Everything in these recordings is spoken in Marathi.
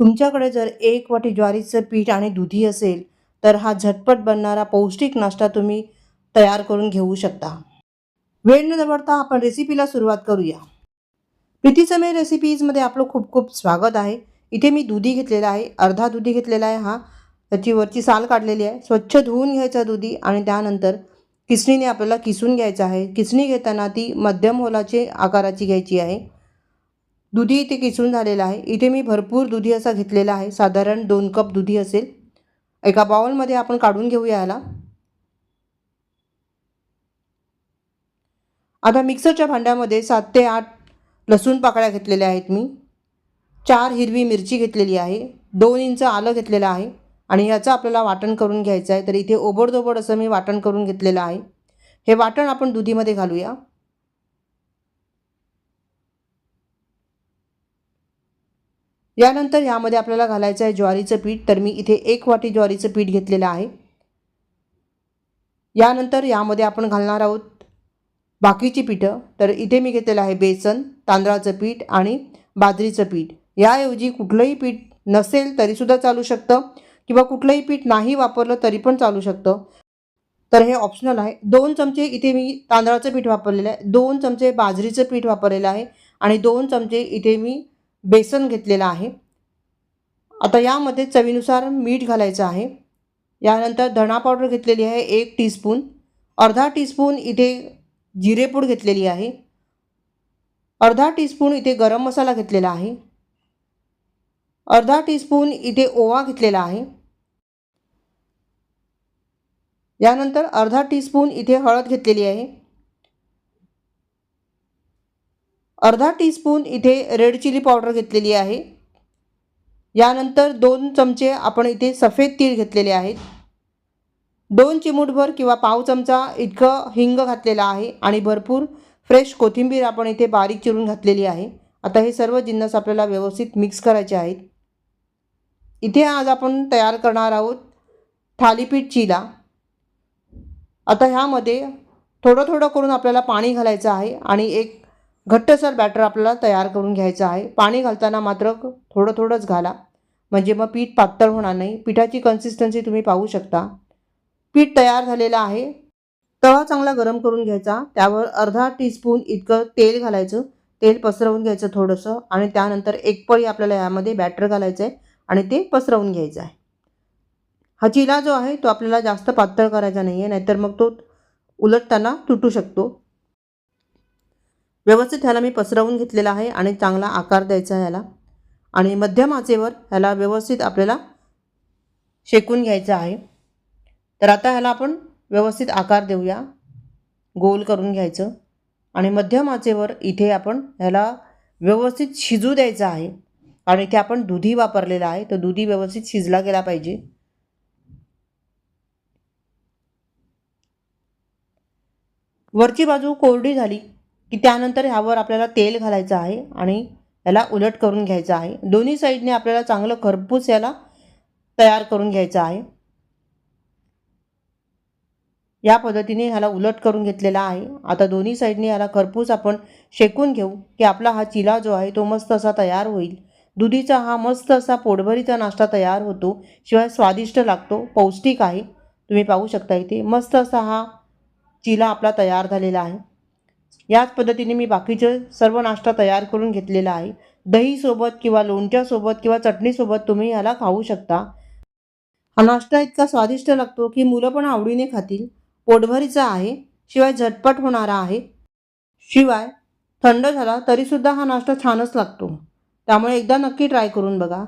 तुमच्याकडे जर एक वाटी ज्वारीचं पीठ आणि दुधी असेल तर हा झटपट बनणारा पौष्टिक नाश्ता तुम्ही तयार करून घेऊ शकता. वेळ न दवडता आपण रेसिपीला सुरुवात करूया. प्रीतीसमय रेसिपीजमध्ये आपलं खूप खूप स्वागत आहे. इथे मी दुधी घेतलेला आहे अर्धा दुधी घेतलेला आहे हा. त्याची वरची साल काढलेली आहे. स्वच्छ धुवून घ्यायचा दुधी आणि त्यानंतर किसणीने आपल्याला किसून घ्यायचं आहे. किसणी घेताना ती मध्यम होलाचे आकाराची घ्यायची आहे. दुधी इथे किसून झालेलं आहे. इथे मी भरपूर दुधी असा घेतलेला आहे. साधारण दोन कप दुधी असेल. एका बाउलमध्ये आपण काढून घेऊया याला. आता मिक्सरच्या भांड्यामध्ये सात ते आठ लसूण पाकळ्या घेतलेल्या आहेत मी. चार हिरवी मिरची घेतलेली आहे. दोन इंच आलं घेतलेलं आहे. आणि याचं आपल्याला वाटण करून घ्यायचं आहे. तर इथे ओबडधोबड असं मी वाटण करून घेतलेलं आहे. हे वाटण आपण दुधीमध्ये घालूया. यानंतर यामध्ये आपल्याला घालायचं आहे ज्वारीचं पीठ. तर मी इथे एक वाटी ज्वारीचं पीठ घेतलेलं आहे. यानंतर यामध्ये आपण घालणार आहोत बाकीची पिठं. तर इथे मी घेतलेलं आहे बेसन तांदळाचं पीठ आणि बाजरीचं पीठ. याऐवजी कुठलंही पीठ नसेल तरीसुद्धा चालू शकतं किंवा कुठलंही पीठ नाही वापरलं तरी पण चालू शकतं. तर हे ऑप्शनल आहे. दोन चमचे इथे मी तांदळाचं पीठ वापरलेलं आहे. दोन चमचे बाजरीचं पीठ वापरलेलं आहे आणि दोन चमचे इथे मी बेसन घेतलेलं आहे. आता यामध्ये चवीनुसार मीठ घालायचं आहे. यानंतर धणा पावडर घेतलेली आहे एक टीस्पून. अर्धा टीस्पून इथे जिरेपूड घेतलेली आहे. अर्धा टीस्पून इथे गरम मसाला घेतलेला आहे. अर्धा टीस्पून इथे ओवा घेतलेला आहे. यानंतर अर्धा टीस्पून इथे हळद घेतलेली आहे. अर्धा टीस्पून इथे रेड चिली पावडर घेतलेली आहे. यानंतर दोन चमचे आपण इथे सफेद तीळ घेतलेले आहेत. दोन चिमूटभर किंवा पाव चमचा इतकं हिंग घातलेला आहे आणि भरपूर फ्रेश कोथिंबीर आपण इथे बारीक चिरून घातलेली आहे. आता हे सर्व जिन्नस आपल्याला व्यवस्थित मिक्स करायचे आहेत. इथे आज आपण तयार करणार आहोत थालीपीठ चिला. आता ह्यामध्ये थोडं थोडं करून आपल्याला पाणी घालायचं आहे आणि एक घट्टसर बॅटर आपल्याला तयार करून घ्यायचं आहे. पाणी घालताना मात्र थोडं थोडंच घाला. म्हणजे मग पीठ पातळ होणार नाही. पिठाची कन्सिस्टन्सी तुम्ही पाहू शकता. पीठ तयार झालेलं आहे. तवा चांगला गरम करून घ्यायचा. त्यावर अर्धा टीस्पून इतकं तेल घालायचं. तेल पसरवून घ्यायचं थोडंसं. आणि त्यानंतर एक पळी आपल्याला यामध्ये बॅटर घालायचं आहे. आणि ते पसरवून घ्यायचं आहे. हा चिला जो आहे तो आपल्याला जास्त पातळ करायचा नाही आहे नाहीतर मग तो उलटताना तुटू शकतो. व्यवस्थित ह्याला मी पसरवून घेतलेला आहे आणि चांगला आकार द्यायचा आहे ह्याला. आणि मध्यम आचेवर ह्याला व्यवस्थित आपल्याला शेकून घ्यायचं आहे. तर आता ह्याला आपण व्यवस्थित आकार देऊया. गोल करून घ्यायचं. आणि मध्यम आचेवर इथे आपण ह्याला व्यवस्थित शिजू द्यायचं आहे. आणि इथे आपण दुधी वापरलेला आहे तर दुधी व्यवस्थित शिजला गेला पाहिजे. वरची बाजू कोरडी झाली. की त्यानंतर ह्यावर आपल्याला तेल घालायचं आहे आणि याला उलट करून घ्यायचं आहे. दोन्ही साईडने आपल्याला चांगलं खरपूस याला तयार करून घ्यायचं आहे. या पद्धतीने ह्याला उलट करून घेतलेला आहे. आता दोन्ही साईडने याला खरपूस आपण शेकून घेऊ की आपला हा चिला जो आहे तो मस्त असा तयार होईल. दुधीचा हा मस्त असा पोटभरीचा नाश्ता तयार होतो शिवाय स्वादिष्ट लागतो पौष्टिक आहे. तुम्ही पाहू शकता इथे मस्त असा हा चिला आपला तयार झालेला आहे. याच पद्धतीने मी बाकीचे सर्व नाश्ता तयार करून घेतलेला आहे. दहीसोबत किंवा लोणच्यासोबत किंवा चटणीसोबत तुम्ही याला खाऊ शकता. हा नाश्ता इतका स्वादिष्ट लागतो की मुलं पण आवडीने खातील. पोटभरीचा आहे शिवाय झटपट होणारा आहे. शिवाय थंड झाला तरीसुद्धा हा नाश्ता छानच लागतो. त्यामुळे एकदा नक्की ट्राय करून बघा.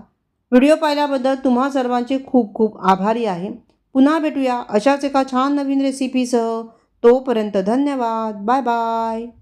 व्हिडिओ पाहिल्याबद्दल तुम्हा सर्वांचे खूप खूप आभारी आहे. पुन्हा भेटूया अशाच एका छान नवीन रेसिपीसह तोपर्यंत धन्यवाद. Bye bye.